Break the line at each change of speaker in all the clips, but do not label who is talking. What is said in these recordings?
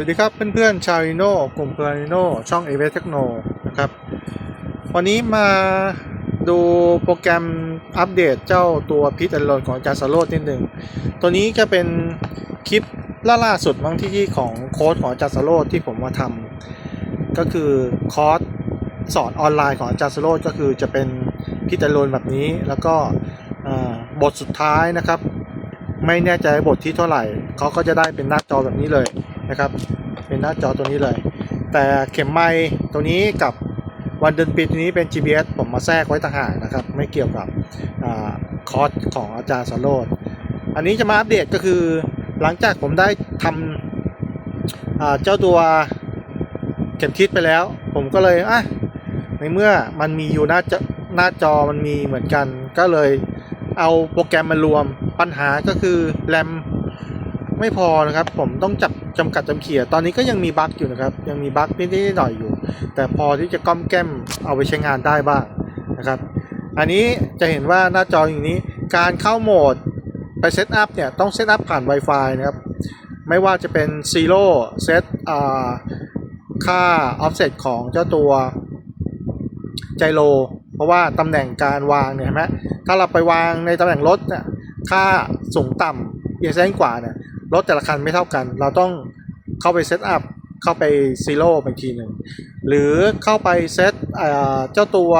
สวัสดีครับเพื่อนๆชาวอิโนกลุ่มเพลอิโนช่องเอเวเทคโนนะครับ วันนี้มาดูโปรแกรมอัปเดตเจ้าตัวพิทแอนโลนของอาจารย์สโรดนิดหนึ่ง ตัวนี้จะเป็นคลิปล่าล่าสุดบางที่ของโค้ดของอาจารย์สโรดที่ผมมาทำก็คือคอร์สสอนออนไลน์ของอาจารย์สโรดก็คือจะเป็นพิทแอนโลนแบบนี้ แล้วก็บทสุดท้ายนะครับ ไม่แน่ใจบทที่เท่าไหร่เขาก็จะได้เป็นหน้าจอแบบนี้เลย นะครับเป็นหน้าจอตัวนี้เลย แต่เข็มไม้ตัวนี้กับวันเดือนปีตัวนี้เป็น GPS ผมมาแทรกไว้ต่างหากนะครับ ไม่เกี่ยวกับอคอร์สของอาจารย์สโรดอันนี้จะมาอัปเดตก็คือ หลังจากผมได้ทำเจ้าตัวเข็มทิศไปแล้ว ผมก็เลยอะในเมื่อมันมีอยู่หน้าจอหน้าจอมันมีเหมือนกัน ก็เลยเอาโปรแกรมมารวมปัญหาก็คือแรม ไม่พอนะครับ ผมต้องจับจำกัดจำเขี่ยตอนนี้ก็ยังมีบั๊กอยู่นะครับ ยังมีบั๊กนิดๆหน่อยอยู่ แต่พอที่จะก้อมแก้มเอาไปใช้งานได้บ้างนะครับ อันนี้จะเห็นว่าหน้าจออย่างนี้การเข้าโหมดไปเซตอัพเนี่ยต้องเซตอัพผ่าน Wi-Fi นะครับ ไม่ว่าจะเป็น Zero เซตค่า offset ของเจ้าตัวไจโรเพราะว่าตำแหน่งการวางเนี่ยเห็นไหมถ้าเราไปวางในตำแหน่งรถเนี่ยค่าสูงต่ำเอียงซ้ายขวาเนี่ย รถแต่ละคันไม่เท่ากัน เราต้องเข้าไปเซตอัพเข้าไปซีโร่ไปทีหนึ่งหรือเข้าไปเซตเจ้าตัว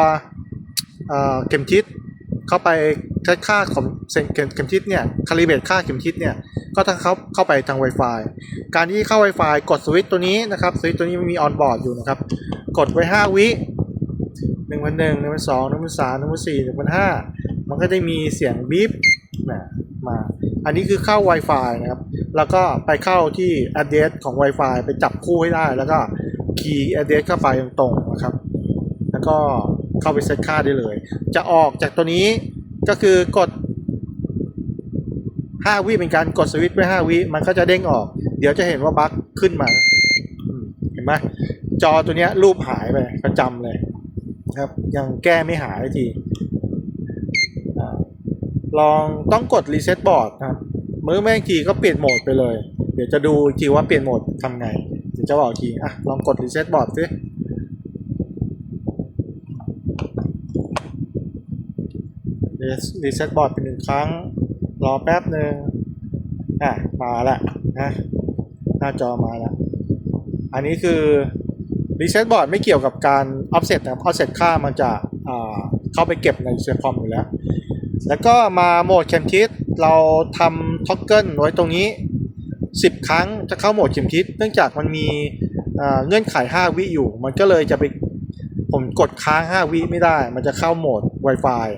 เข็มทิศเข้าไปเซตค่าของเข็มเข็มทิศเนี่ยคาลิเบตค่าเข็มทิศเนี่ยก็ต้องเข้าเข้าไปทาง Wi-Fi การที่เข้า Wi-Fi กดสวิตช์ตัวนี้นะครับสวิตช์ตัวนี้มันมีออนบอร์ดอยู่นะครับ กดไว้ 5 วิหนึ่งพันหนึ่งหนึ่งพันสองหนึ่งพันสามหนึ่งพันสี่หนึ่งพันห้ามันก็จะมีเสียงบีบนะ อันนี้คือเข้า Wi-Fi นะครับ แล้วก็ไปเข้าที่ address ของ Wi-Fi ไปจับคู่ให้ได้ แล้วก็คีย์ address เข้าไปตรงๆนะครับ แล้วก็เข้าไปเซตค่าได้เลย จะออกจากตัวนี้ก็คือกด 5 วิเป็นการกดสวิตช์ไว้ 5 วิ มันก็จะเด้งออก เดี๋ยวจะเห็นว่าบั๊กขึ้นมา เห็นไหมจอตัวนี้รูปหายไปประจำเลยนะครับ ยังแก้ไม่หายที ลองต้องกดรีเซ็ตบอร์ดนะครับมือแม่งทีก็เปลี่ยนโหมดไปเลย เดี๋ยวจะดูอีกทีว่าเปลี่ยนโหมดทำไง เดี๋ยวจะบอกอีกทีอะลองกดรีเซ็ตบอร์ดสิรีเซ็ตบอร์ดเป็นหนึ่งครั้ง รอแป๊บหนึ่งอะมาละนะหน้าจอมาละอันนี้คือรีเซ็ตบอร์ดไม่เกี่ยวกับการ offset นะครับ offset ค่ามันจะอ่าเข้าไปเก็บในเซฟคอมอยู่แล้ว แล้วก็มาโหมดเข็มทิศเราทำท็อกเกิลไว้ตรงนี้ 10 ครั้งจะเข้าโหมดเข็มทิศเนื่องจากมันมีเงื่อนไข 5 วิอยู่ มันก็เลยจะไปผมกดค้าง 5 วิไม่ได้ มันจะเข้าโหมด Wi-Fi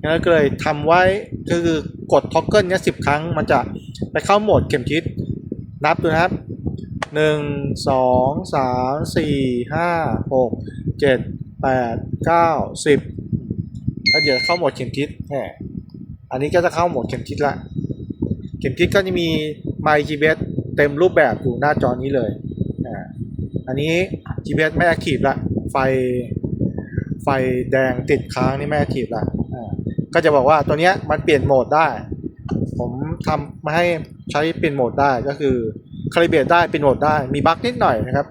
งั้นก็เลยทำไว้ก็คือกดท็อกเกิลเนี้ย10ครั้ง มันจะไปเข้าโหมดเข็มทิศนับดูนะครับหนึ่งสองสามสี่ห้าหกเจ็ดแปดเก้าสิบแล้วเดี๋ยวเข้าโหมดเข็มทิศแหม อันนี้ก็จะเข้าโหมดเข็มทิศละ เข็มทิศก็จะมี My GPS เต็มรูปแบบอยู่หน้าจอนี้เลยอ่าอันนี้ GPS ไม่ active ละ ไฟไฟแดงติดค้างนี่ไม่ active ละอ่าก็จะบอกว่าตัวเนี้ยมันเปลี่ยนโหมดได้ ผมทำมาให้ใช้เปลี่ยนโหมดได้ก็คือคาลิเบตได้เปลี่ยนโหมดได้มีบั๊กนิดหน่อยนะครับ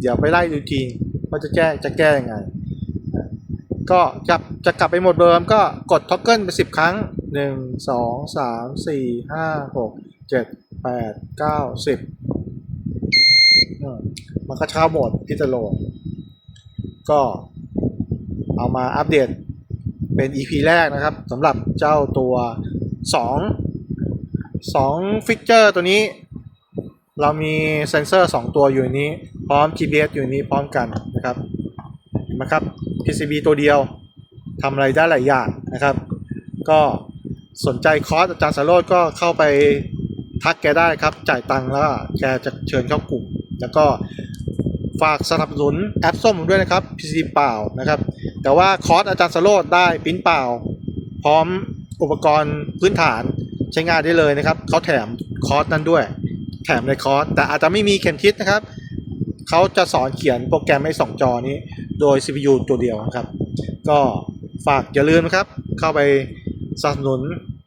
เดี๋ยวไปไล่ดูทีว่าจะแก้จะแก้ยังไง ก็จะจะกลับไปหมดเดิมก็กดท็อกเกิลไปสิบครั้งหนึ่งสองสามสี่ห้าหกเจ็ดแปดเก้าสิบอืมมันก็เข้าโหมดพิจารณก็เอามาอัปเดตเป็น EP แรกนะครับสำหรับเจ้าตัว 2 2 ฟิกเจอร์ตัวนี้ เรามีเซนเซอร์ 2 ตัวอยู่นี้ พร้อม GPS อยู่นนี้พร้อมกันนะครับเห็นไหมครับ PCB ตัวเดียวทำอะไรได้หลายอย่างนะครับ ก็สนใจคอร์สอาจารย์สารโรดก็เข้าไปทักแกได้ครับ จ่ายตังค์แล้วแกจะเชิญเข้ากลุ่ม แล้วก็ฝากสนับสนุนแอปส้มด้วยนะครับ PC เปล่านะครับ แต่ว่าคอร์สอาจารย์สารโรดได้ปิ้นเปล่า พร้อมอุปกรณ์พื้นฐานใช้งานได้เลยนะครับเขาแถมคอร์สนั้นด้วย แถมในคอร์สแต่อาจจะไม่มีเข็มทิศนะครับ เขาจะสอนเขียนโปรแกรมให้สองจอนี้ โดย CPU ตัวเดียวนะครับ ก็ฝากอย่าลืมนะครับ เข้าไปสนับสนุน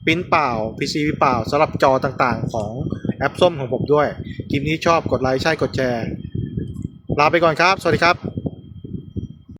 ปิ้นเปล่า PC เปล่าสำหรับจอต่างๆ ของแอปส้มของผมด้วยคลิปนี้ชอบกดไลค์ใช่กดแชร์ ลาไปก่อนครับ สวัสดีครับ